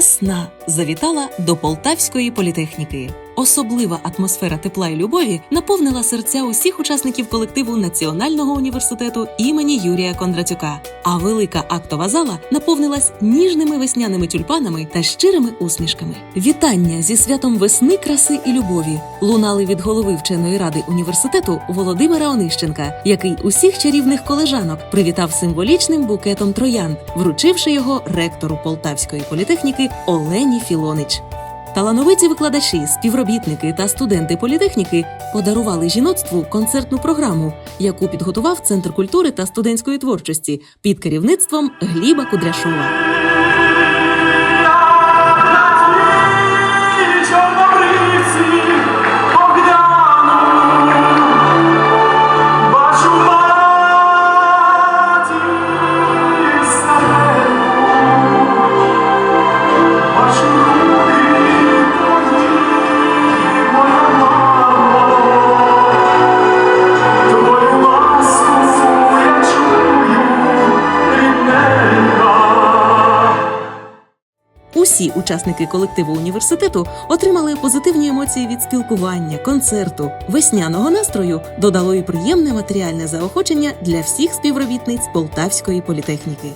Весна завітала до Полтавської політехніки. Особлива атмосфера тепла і любові наповнила серця усіх учасників колективу Національного університету імені Юрія Кондратюка. А велика актова зала наповнилась ніжними весняними тюльпанами та щирими усмішками. Вітання зі святом весни, краси і любові лунали від голови вченої ради університету Володимира Онищенка, який усіх чарівних колежанок привітав символічним букетом троянд, вручивши його ректору Полтавської політехніки Олені Філонич. Талановиті викладачі, співробітники та студенти політехніки подарували жіноцтву концертну програму, яку підготував Центр культури та студентської творчості під керівництвом Гліба Кудряшова. Усі учасники колективу університету отримали позитивні емоції від спілкування, концерту, весняного настрою додало і приємне матеріальне заохочення для всіх співробітниць Полтавської політехніки.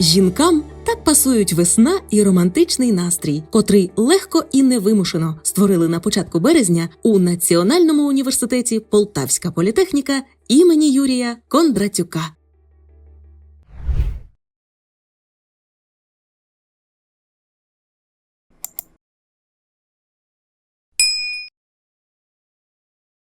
Жінкам так пасують весна і романтичний настрій, котрий легко і невимушено створили на початку березня у Національному університеті Полтавська політехніка імені Юрія Кондратюка.